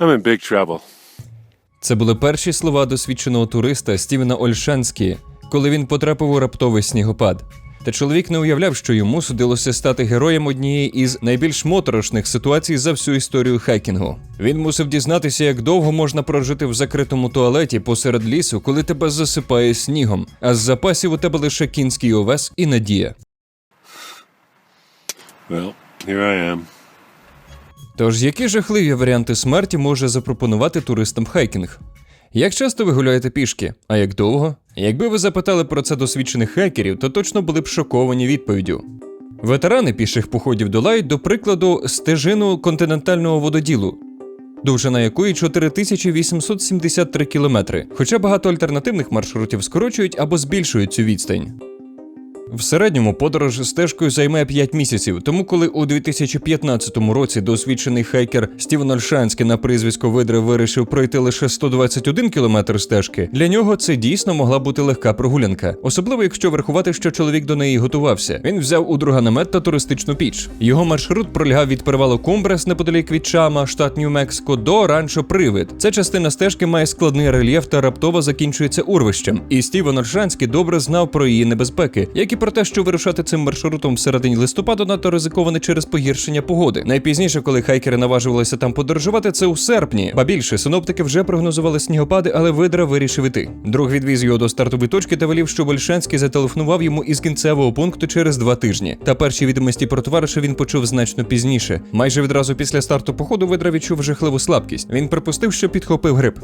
I'm in big trouble. Це були перші слова досвідченого туриста Стівена Ольшанські, коли він потрапив у раптовий снігопад. Та чоловік не уявляв, що йому судилося стати героєм однієї із найбільш моторошних ситуацій за всю історію хайкінгу. Він мусив дізнатися, як довго можна прожити в закритому туалеті посеред лісу, коли тебе засипає снігом, а з запасів у тебе лише кінський овес і надія. Well, here I am. Тож, які жахливі варіанти смерті може запропонувати туристам хайкінг? Як часто ви гуляєте пішки? А як довго? Якби ви запитали про це досвідчених хакерів, то точно були б шоковані відповіддю. Ветерани піших походів долають, до прикладу, стежину континентального вододілу, довжина якої 4873 кілометри, хоча багато альтернативних маршрутів скорочують або збільшують цю відстань. В середньому подорож стежкою займе 5 місяців, тому коли у 2015 році досвідчений хайкер Стівен Ольшанський на прізвисько Видре вирішив пройти лише 121 кілометр стежки, для нього це дійсно могла бути легка прогулянка, особливо якщо врахувати, що чоловік до неї готувався. Він взяв у друга намет та туристичну піч. Його маршрут пролягав від перевалу Кумбрес неподалік від Чама, штат Нью-Мексико, до ранчо Привид. Ця частина стежки має складний рельєф та раптово закінчується урвищем. І Стівен Ольшанський добре знав про її небезпеки, як і про те, що вирушати цим маршрутом середині листопада надто ризиковане через погіршення погоди. Найпізніше, коли хайкери наважувалися там подорожувати, це у серпні. Ба більше синоптики вже прогнозували снігопади, але видра вирішив іти. Друг відвіз його до стартової точки та велів, що Вольшанський зателефонував йому із кінцевого пункту через два тижні. Та перші відомості про товариша він почув значно пізніше. Майже відразу після старту походу видра відчув жахливу слабкість. Він припустив, що підхопив грип.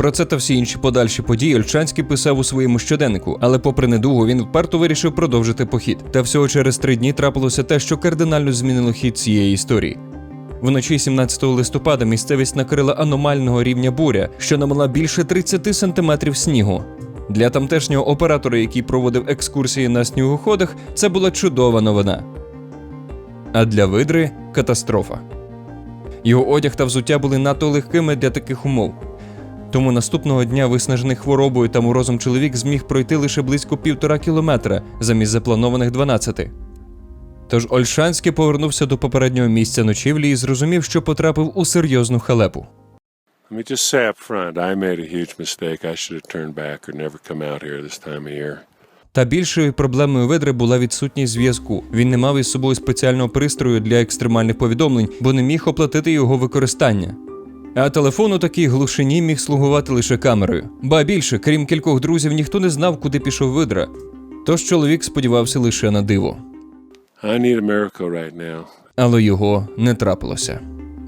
Про це та всі інші подальші події Ольчанський писав у своєму щоденнику, але, попри недугу, він вперто вирішив продовжити похід. Та всього через три дні трапилося те, що кардинально змінило хід цієї історії. Вночі 17 листопада місцевість накрила аномального рівня буря, що намала більше 30 сантиметрів снігу. Для тамтешнього оператора, який проводив екскурсії на снігоходах, це була чудова новина. А для видри катастрофа. Його одяг та взуття були надто легкими для таких умов. Тому наступного дня, виснажений хворобою та морозом чоловік зміг пройти лише близько півтора кілометра замість запланованих 12. Тож Ольшанський повернувся до попереднього місця ночівлі і зрозумів, що потрапив у серйозну халепу. Та більшою проблемою видри була відсутність зв'язку. Він не мав із собою спеціального пристрою для екстремальних повідомлень, бо не міг оплатити його використання. А телефон у такій глушині міг слугувати лише камерою. Ба більше, крім кількох друзів, ніхто не знав, куди пішов видра. Тож чоловік сподівався лише на диво. I need a miracle right now. але його не трапилося.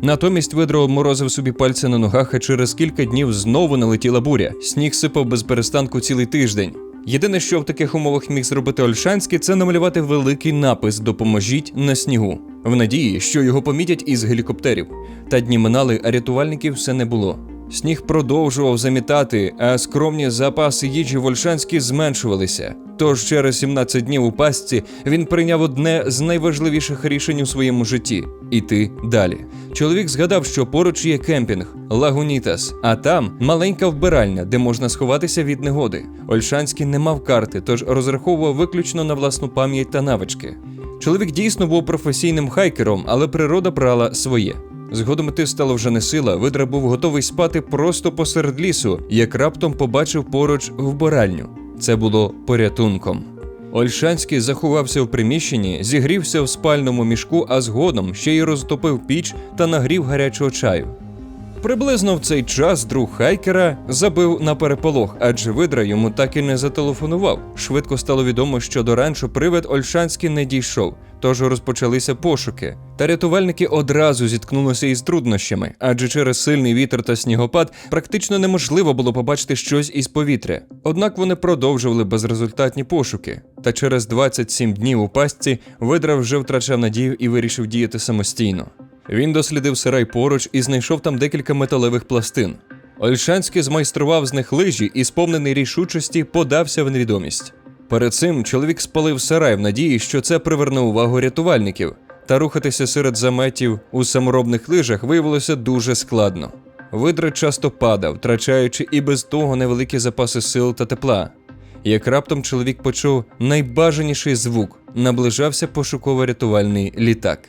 Натомість видро обморозив собі пальці на ногах, а через кілька днів знову налетіла буря. Сніг сипав без перестанку цілий тиждень. Єдине, що в таких умовах міг зробити Ольшанський, це намалювати великий напис Допоможіть на снігу, в надії, що його помітять із гелікоптерів. Та дні минали, а рятувальників все не було. Сніг продовжував замітати, а скромні запаси їжі в Ольшанській зменшувалися. Тож через 17 днів у пастці він прийняв одне з найважливіших рішень у своєму житті іти далі. Чоловік згадав, що поруч є кемпінг Лагунітас, а там маленька вбиральня, де можна сховатися від негоди. Ольшанський не мав карти, тож розраховував виключно на власну пам'ять та навички. Чоловік дійсно був професійним хайкером, але природа брала своє. Згодом іти стало вже не сила. Видра був готовий спати просто посеред лісу, як раптом побачив поруч вбиральню. Це було порятунком. Ольшанський заховався в приміщенні, зігрівся в спальному мішку, а згодом ще й розтопив піч та нагрів гарячого чаю. Приблизно в цей час друг хайкера забив на переполох, адже видра йому так і не зателефонував. Швидко стало відомо, що до ранчо привид Ольшанський не дійшов, тож розпочалися пошуки. Та рятувальники одразу зіткнулися із труднощами, адже через сильний вітер та снігопад практично неможливо було побачити щось із повітря. Однак вони продовжували безрезультатні пошуки. Та через 27 днів у пастці видра вже втрачав надію і вирішив діяти самостійно. Він дослідив сарай поруч і знайшов там декілька металевих пластин. Ольшанський змайстрував з них лижі і, сповнений рішучості, подався в невідомість. Перед цим чоловік спалив сарай в надії, що це приверне увагу рятувальників, та рухатися серед заметів у саморобних лижах виявилося дуже складно. Видра часто падав, втрачаючи і без того невеликі запаси сил та тепла. Як раптом чоловік почув найбажаніший звук, наближався пошуково-рятувальний літак.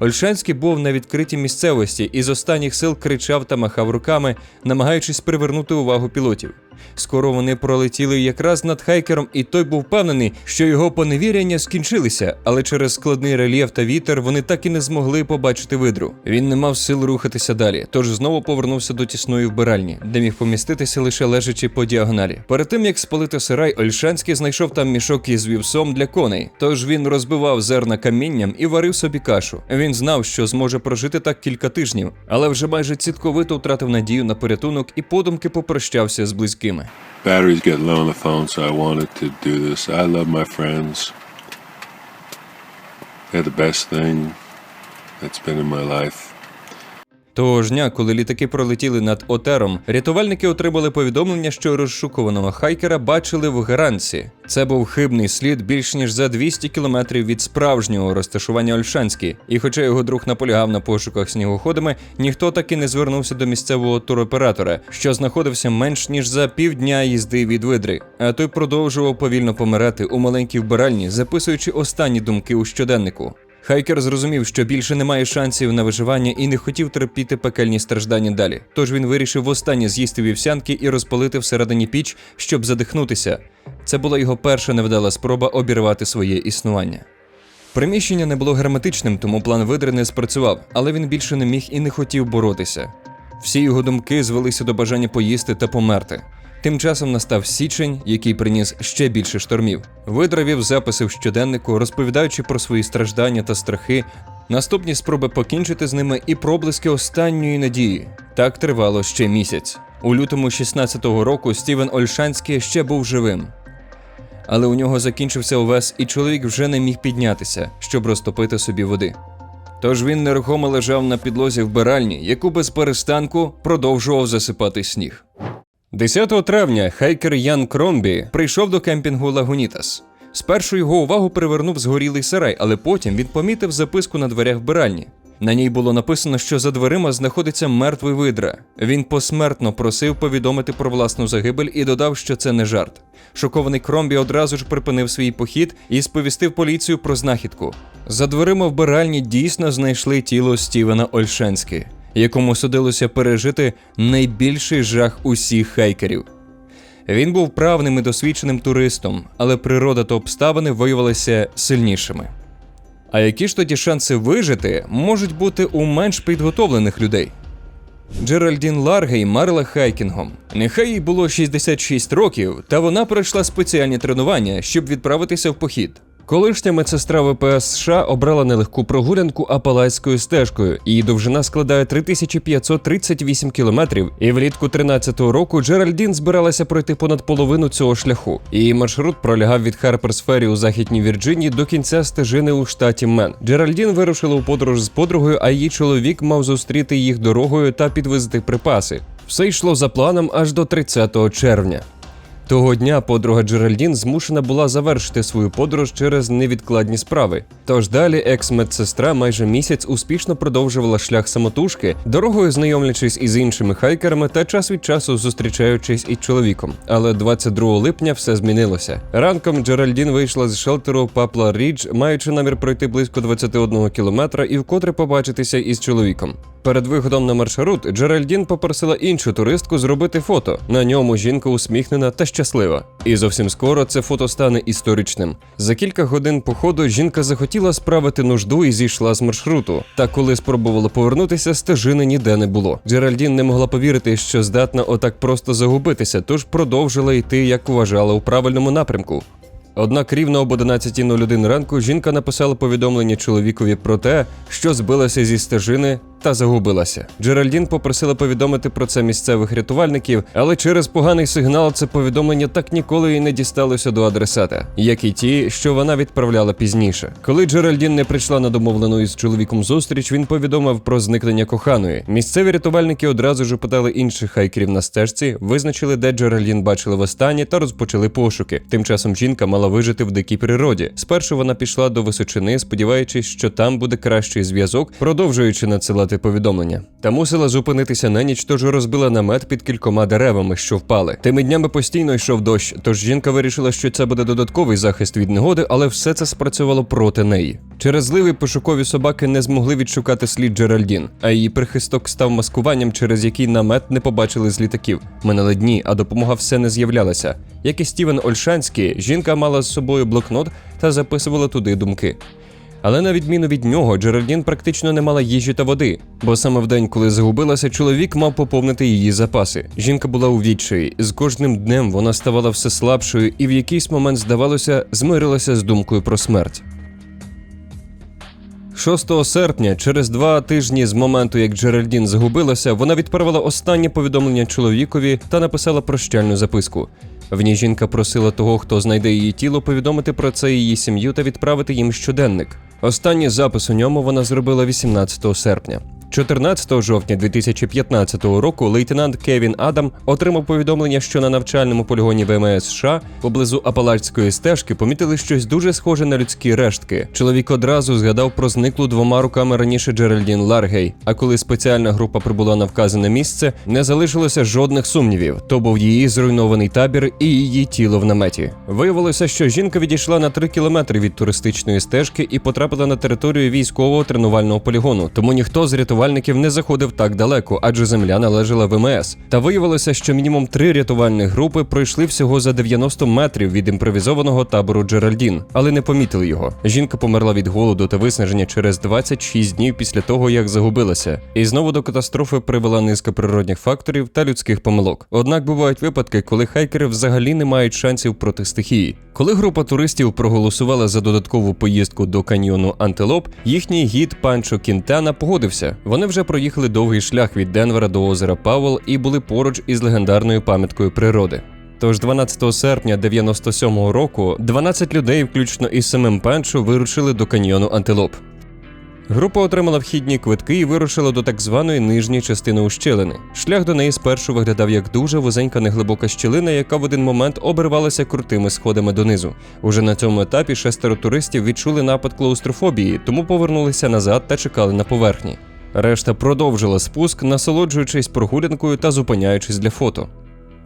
Ольшанський був на відкритій місцевості і з останніх сил кричав та махав руками, намагаючись привернути увагу пілотів. Скоро вони пролетіли якраз над хайкером, і той був впевнений, що його поневіряння скінчилися, але через складний рельєф та вітер вони так і не змогли побачити видру. Він не мав сил рухатися далі, тож знову повернувся до тісної вбиральні, де міг поміститися лише лежачи по діагоналі. Перед тим як спалити сарай, Ольшанський знайшов там мішок із вівсом для коней. Тож він розбивав зерна камінням і варив собі кашу. Він знав, що зможе прожити так кілька тижнів, але вже майже цітковито втратив надію на порятунок і подумки попрощався з Batteries get low on the phone, so I wanted to do this. I love my friends. They're the best thing that's been in my life. Того ж дня, коли літаки пролетіли над Отером, рятувальники отримали повідомлення, що розшукуваного хайкера бачили в Гаранці. Це був хибний слід більш ніж за 200 кілометрів від справжнього розташування Ольшанські. І хоча його друг наполягав на пошуках снігоходами, ніхто таки не звернувся до місцевого туроператора, що знаходився менш ніж за півдня їзди від видри. А той продовжував повільно помирати у маленькій вбиральні, записуючи останні думки у щоденнику. Хайкер зрозумів, що більше немає шансів на виживання і не хотів терпіти пекельні страждання далі. Тож він вирішив востаннє з'їсти вівсянки і розпалити всередині піч, щоб задихнутися. Це була його перша невдала спроба обірвати своє існування. Приміщення не було герметичним, тому план видри не спрацював, але він більше не міг і не хотів боротися. Всі його думки звелися до бажання поїсти та померти. Тим часом настав січень, який приніс ще більше штормів. Видра вів записи в щоденнику, розповідаючи про свої страждання та страхи, наступні спроби покінчити з ними і проблиски останньої надії. Так тривало ще місяць. У лютому 16-го року Стівен Ольшанський ще був живим. Але у нього закінчився увес, і чоловік вже не міг піднятися, щоб розтопити собі води. Тож він нерухомо лежав на підлозі вбиральні, яку без перестанку продовжував засипати сніг. 10 травня хайкер Ян Кромбі прийшов до кемпінгу Лагунітас. Спершу його увагу привернув згорілий сарай, але потім він помітив записку на дверях вбиральні. На ній було написано, що за дверима знаходиться мертвий видра. Він посмертно просив повідомити про власну загибель і додав, що це не жарт. Шокований Кромбі одразу ж припинив свій похід і сповістив поліцію про знахідку. За дверима вбиральні дійсно знайшли тіло Стівена Ольшенськи, якому судилося пережити найбільший жах усіх хайкерів. Він був правним і досвідченим туристом, але природа та обставини виявилися сильнішими. А які ж тоді шанси вижити можуть бути у менш підготовлених людей? Джеральдін Ларгей марила хайкінгом. Нехай їй було 66 років, та вона пройшла спеціальні тренування, щоб відправитися в похід. Колишня медсестра ВПС США обрала нелегку прогулянку Апалайською стежкою. Її довжина складає 3538 кілометрів, і влітку 13-го року Джеральдін збиралася пройти понад половину цього шляху. Її маршрут пролягав від Харперс-Феррі у західній Вірджинії до кінця стежини у штаті Мен. Джеральдін вирушила у подорож з подругою, а її чоловік мав зустріти їх дорогою та підвезти припаси. Все йшло за планом аж до 30 червня. Того дня подруга Джеральдін змушена була завершити свою подорож через невідкладні справи. Тож далі екс-медсестра майже місяць успішно продовжувала шлях самотужки, дорогою знайомлячись із іншими хайкерами та час від часу зустрічаючись із чоловіком. Але 22 липня все змінилося. Ранком Джеральдін вийшла з шелтеру Папла Рідж, маючи намір пройти близько 21 кілометра і вкотре побачитися із чоловіком. Перед виходом на маршрут Джеральдін попросила іншу туристку зробити фото. На ньому жінка усміхнена та щаслива. І зовсім скоро це фото стане історичним. За кілька годин походу жінка захотіла справити нужду і зійшла з маршруту. Та коли спробувала повернутися, стежини ніде не було. Джеральдін не могла повірити, що здатна отак просто загубитися, тож продовжила йти, як вважала, у правильному напрямку. Однак рівно об 11.01 ранку жінка написала повідомлення чоловікові про те, що збилася зі стежини та загубилася. Джеральдін попросила повідомити про це місцевих рятувальників, але через поганий сигнал це повідомлення так ніколи і не дісталося до адресата, як і ті, що вона відправляла пізніше. Коли Джеральдін не прийшла на домовлену із чоловіком зустріч, він повідомив про зникнення коханої. Місцеві рятувальники одразу ж опитали інших хайкерів на стежці, визначили, де Джеральдін бачили востаннє, та розпочали пошуки. Тим часом жінка мала вижити в дикій природі. Спершу вона пішла до височини, сподіваючись, що там буде кращий зв'язок, продовжуючи надсилати переглянути повідомлення. Та мусила зупинитися на ніч, тож розбила намет під кількома деревами, що впали. Тими днями постійно йшов дощ, тож жінка вирішила, що це буде додатковий захист від негоди, але все це спрацювало проти неї. Через зливи пошукові собаки не змогли відшукати слід Джеральдін, а її прихисток став маскуванням, через який намет не побачили з літаків. Минали дні, а допомога все не з'являлася. Як і Стівен Ольшанський, жінка мала з собою блокнот та записувала туди думки. Але на відміну від нього, Джеральдін практично не мала їжі та води, бо саме в день, коли загубилася, чоловік мав поповнити її запаси. Жінка була у відчаї. З кожним днем вона ставала все слабшою і в якийсь момент, здавалося, змирилася з думкою про смерть. 6 серпня, через два тижні з моменту, як Джеральдін загубилася, вона відправила останнє повідомлення чоловікові та написала прощальну записку. В ній жінка просила того, хто знайде її тіло, повідомити про це її сім'ю та відправити їм щоденник. Останній запис у ньому вона зробила 18 серпня. 14 жовтня 2015 року лейтенант Кевін Адам отримав повідомлення, що на навчальному полігоні ВМС США поблизу Апалачської стежки помітили щось дуже схоже на людські рештки. Чоловік одразу згадав про зниклу двома руками раніше Джеральдін Ларгей. А коли спеціальна група прибула на вказане місце, не залишилося жодних сумнівів. То був її зруйнований табір і її тіло в наметі. Виявилося, що жінка відійшла на 3 кілометри від туристичної стежки і потрапила на територію військового тренувального полігону. Тому ніхто з рятувальників не заходив так далеко, адже земля належала ВМС. Та виявилося, що мінімум три рятувальні групи пройшли всього за 90 метрів від імпровізованого табору Джеральдін, але не помітили його. Жінка померла від голоду та виснаження через 26 днів після того, як загубилася. І знову до катастрофи привела низка природних факторів та людських помилок. Однак бувають випадки, коли хайкери взагалі не мають шансів проти стихії. Коли група туристів проголосувала за додаткову поїздку до каньйону Антилоп, їхній гід Панчо Кінтана погодився. Вони вже проїхали довгий шлях від Денвера до озера Пауел і були поруч із легендарною пам'яткою природи. Тож 12 серпня 97-го року 12 людей, включно із самим Панчо, вирушили до каньйону Антилоп. Група отримала вхідні квитки і вирушила до так званої нижньої частини ущелини. Шлях до неї спершу виглядав як дуже вузенька неглибока щілина, яка в один момент обривалася крутими сходами донизу. Уже на цьому етапі шестеро туристів відчули напад клаустрофобії, тому повернулися назад та чекали на поверхні. Решта продовжила спуск, насолоджуючись прогулянкою та зупиняючись для фото.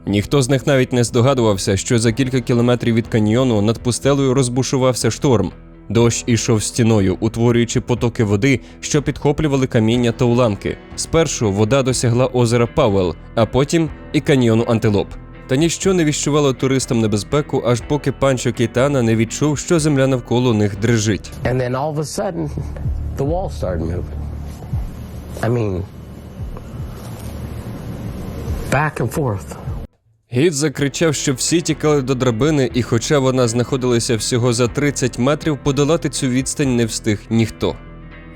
Ніхто з них навіть не здогадувався, що за кілька кілометрів від каньйону над пустелею розбушувався шторм. Дощ ішов стіною, утворюючи потоки води, що підхоплювали каміння та уламки. Спершу вода досягла озера Пауел, а потім і каньйону Антилоп. Та ніщо не віщувало туристам небезпеку, аж поки панчо Кейтана не відчув, що земля навколо них дрижить. And then all of a sudden, the wall started moving. I mean, back and forth. Гід закричав, що всі тікали до драбини, і хоча вона знаходилася всього за 30 метрів, подолати цю відстань не встиг ніхто.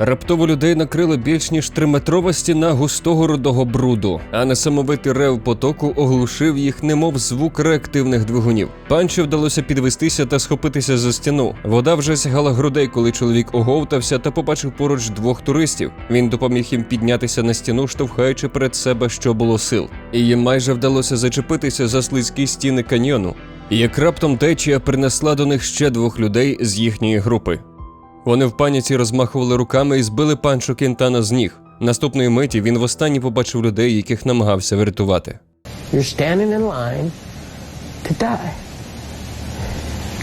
Раптово людей накрила більш ніж триметрова стіна густого рудого бруду, а несамовитий рев потоку оглушив їх, немов звук реактивних двигунів. Панчо вдалося підвестися та схопитися за стіну. Вода вже сягала грудей, коли чоловік оговтався та побачив поруч двох туристів. Він допоміг їм піднятися на стіну, штовхаючи перед себе, що було сил. І їм майже вдалося зачепитися за слизькі стіни каньйону. Як раптом течія принесла до них ще двох людей з їхньої групи. Вони в паніці розмахували руками і збили панчо Кентана з ніг. Наступної миті він востаннє побачив людей, яких намагався врятувати. You're standing in line to die.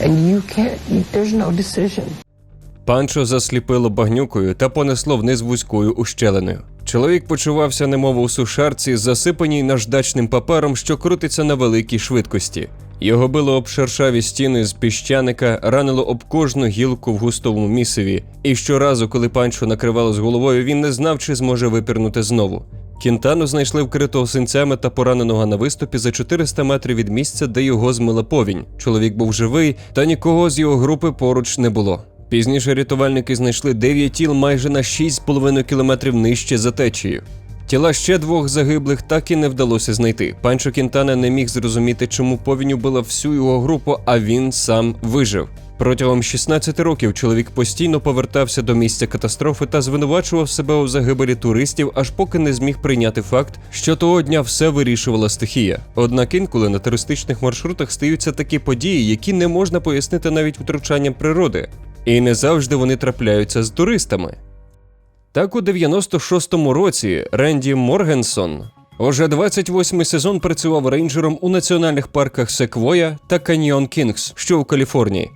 And you can't, there's no decision. Панчо засліпило багнюкою та понесло вниз вузькою ущелиною. Чоловік почувався немов у сушарці, засипаній наждачним папером, що крутиться на великій швидкості. Його било об шершаві стіни з піщаника, ранило об кожну гілку в густовому місиві, і щоразу, коли панчо накривало з головою, він не знав, чи зможе випірнути знову. Кінтану знайшли вкритого синцями та пораненого на виступі за 400 метрів від місця, де його змила повінь. Чоловік був живий, та нікого з його групи поруч не було. Пізніше рятувальники знайшли 9 тіл майже на 6,5 кілометрів нижче за течією. Тіла ще двох загиблих так і не вдалося знайти. Панчо Кінтана не міг зрозуміти, чому повінь убила всю його групу, а він сам вижив. Протягом 16 років чоловік постійно повертався до місця катастрофи та звинувачував себе у загибелі туристів, аж поки не зміг прийняти факт, що того дня все вирішувала стихія. Однак інколи на туристичних маршрутах стаються такі події, які не можна пояснити навіть втручанням природи, і не завжди вони трапляються з туристами. Так у 96-му році Ренді Моргенсон уже 28-й сезон працював рейнджером у національних парках Секвоя та Каньйон Кінгс, що у Каліфорнії.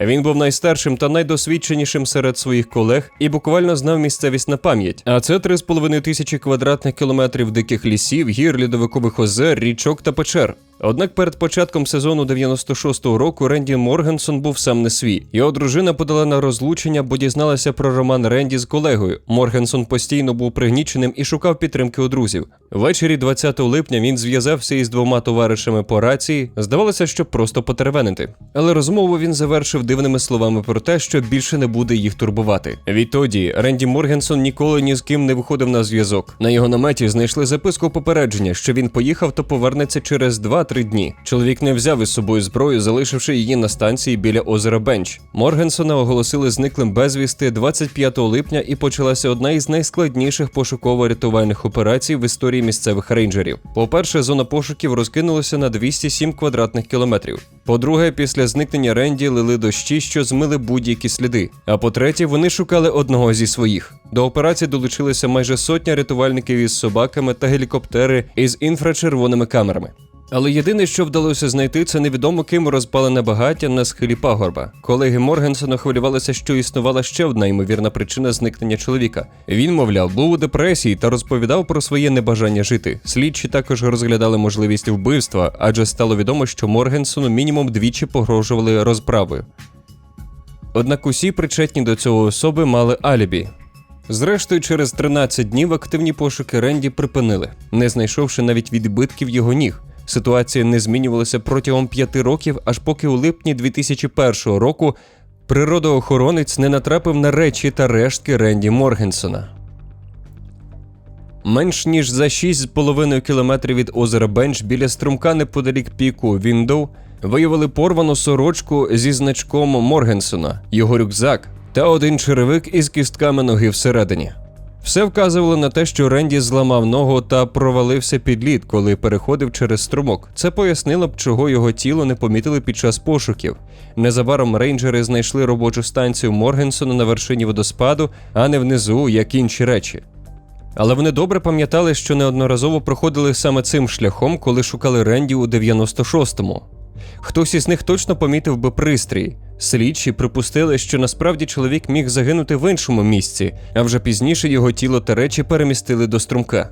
Він був найстаршим та найдосвідченішим серед своїх колег і буквально знав місцевість на пам'ять. А це 3,5 тисячі квадратних кілометрів диких лісів, гір, льодовикових озер, річок та печер. Однак перед початком сезону 96-го року Ренді Моргенсон був сам не свій. Його дружина подала на розлучення, бо дізналася про роман Ренді з колегою. Моргенсон постійно був пригніченим і шукав підтримки у друзів. Ввечері 20 липня він зв'язався із двома товаришами по рації. Здавалося, що просто потеревенити. Але розмову він завершив дивними словами про те, що більше не буде їх турбувати. Відтоді Ренді Моргенсон ніколи ні з ким не виходив на зв'язок. На його наметі знайшли записку попередження, що він поїхав та повернеться через 2-3 дні. Чоловік не взяв із собою зброю, залишивши її на станції біля озера Бенч. Моргенсона оголосили зниклим безвісти 25 липня і почалася одна із найскладніших пошуково-рятувальних операцій в історії місцевих рейнджерів. По-перше, зона пошуків розкинулася на 207 квадратних кілометрів. По-друге, після зникнення Ренді лили дощі, що змили будь-які сліди. А по-третє, вони шукали одного зі своїх. До операції долучилися майже сотня рятувальників із собаками та гелікоптери із інфрачервоними камерами. Але єдине, що вдалося знайти, це невідомо ким розпалене багаття на схилі пагорба. Колеги Моргенсона хвилювалися, що існувала ще одна ймовірна причина зникнення чоловіка. Він, мовляв, був у депресії та розповідав про своє небажання жити. Слідчі також розглядали можливість вбивства, адже стало відомо, що Моргенсону мінімум двічі погрожували розправою. Однак усі причетні до цього особи мали алібі. Зрештою, через 13 днів активні пошуки Ренді припинили, не знайшовши навіть відбитків його ніг. Ситуація не змінювалася протягом п'яти років, аж поки у липні 2001 року природоохоронець не натрапив на речі та рештки Ренді Моргенсона. Менш ніж за 6,5 кілометрів від озера Бенч біля струмка неподалік піку Віндоу виявили порвану сорочку зі значком Моргенсона, його рюкзак та один черевик із кістками ноги всередині. Все вказувало на те, що Ренді зламав ногу та провалився під лід, коли переходив через струмок. Це пояснило б, чого його тіло не помітили під час пошуків. Незабаром рейнджери знайшли робочу станцію Моргенсона на вершині водоспаду, а не внизу, як інші речі. Але вони добре пам'ятали, що неодноразово проходили саме цим шляхом, коли шукали Ренді у 96-му. Хтось із них точно помітив би пристрій. Слідчі припустили, що насправді чоловік міг загинути в іншому місці, а вже пізніше його тіло та речі перемістили до струмка.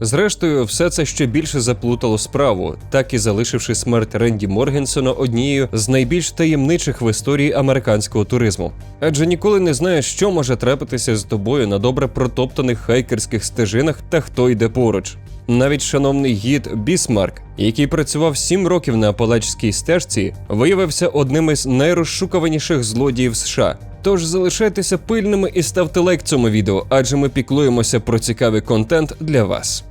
Зрештою, все це ще більше заплутало справу, так і залишивши смерть Ренді Моргенсона однією з найбільш таємничих в історії американського туризму. Адже ніколи не знаєш, що може трапитися з тобою на добре протоптаних хайкерських стежинах та хто йде поруч. Навіть шановний гід Бісмарк, який працював сім років на Апалачській стежці, виявився одним із найрозшукуваніших злодіїв США. Тож залишайтеся пильними і ставте лайк цьому відео, адже ми піклуємося про цікавий контент для вас.